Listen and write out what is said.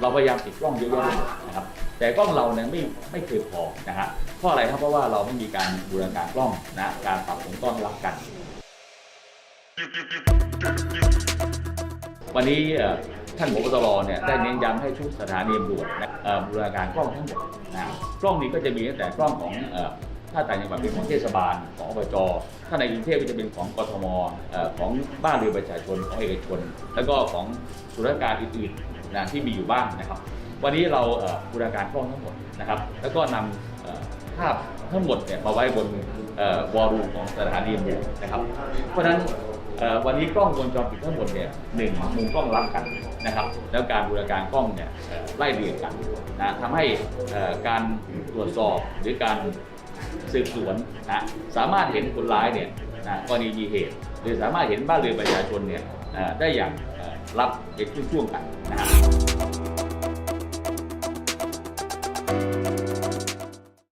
เราพยายามติดกล้องเยอะๆเลยนะครับแต่กล้องเราเนี่ยไม่ไม่เคยพอนะฮะเพราะอะไรครับเพราะว่าเราไม่มีการบูรณาการกล้องนะการปรับปรุงกล้องรับกัน วันนี้ท่านผบตรเนี่ยได้เน้นย้ำให้ทุกสถานีตำรวจเอ่อบูรณาการกล้องทั้งหมดนะกล้องนี้ก็จะมีตั้งแต่กล้องของ ถ้าต่างจังหวัดเป็นของเทศบาลของอบจถ้าในกรุงเทพก็จะเป็นของกทมอของบ้านเรือนประชาชนของเอกชน แล้วก็ของส่วนรการอื่นๆนะที่มีอยู่บ้างนะครับ วันนี้เราบูรณาการกล้องทั้งหมดนะครับ แล้วก็นำเอ่อภาพทั้งหมดเนี่ยมาไว้บนวอลลุ่มของสถานีตำรวจนะครับ เพราะฉะนั้นวันนี้กล้องวงจรปิดทั้งหมดเนี่ยหนึ่งมุมกล้องรับกันนะครับ แล้วการบูรณาการกล้องเนี่ยไล่เรียงกันนะทำให้การตรวจสอบหรือการ สืบสวนนะสามารถเห็นคนร้ายเนี่ยนะกรณีมีเหตุ หรือสามารถเห็นบ้านเรือนประชาชนเนี่ยได้อย่างรับเป็นช่วงๆกันนะครับ